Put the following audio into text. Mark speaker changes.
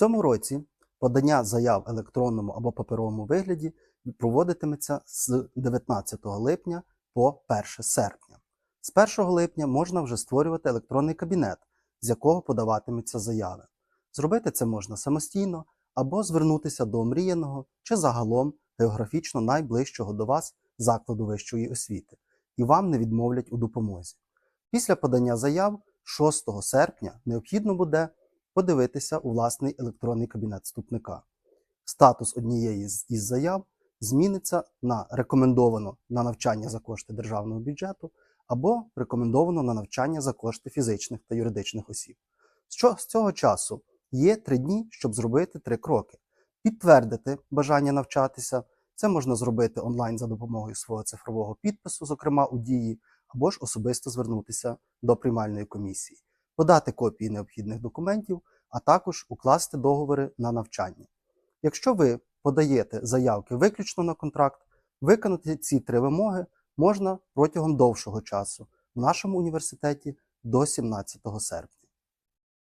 Speaker 1: цьому році подання заяв електронному або паперовому вигляді проводитиметься з 19 липня по 1 серпня. З 1 липня можна вже створювати електронний кабінет, з якого подаватимуться заяви. Зробити це можна самостійно або звернутися до омріяного чи загалом географічно найближчого до вас закладу вищої освіти, і вам не відмовлять у допомозі. Після подання заяв 6 серпня необхідно буде подивитися у власний електронний кабінет вступника. Статус однієї із заяв зміниться на рекомендовано на навчання за кошти державного бюджету або рекомендовано на навчання за кошти фізичних та юридичних осіб. Що з цього часу є три дні, щоб зробити три кроки: підтвердити бажання навчатися. Це можна зробити онлайн за допомогою свого цифрового підпису, зокрема у дії, або ж особисто звернутися до приймальної комісії, подати копії необхідних документів, а також укласти договори на навчання. Якщо ви подаєте заявки виключно на контракт, виконати ці три вимоги можна протягом довшого часу в нашому університеті до 17 серпня.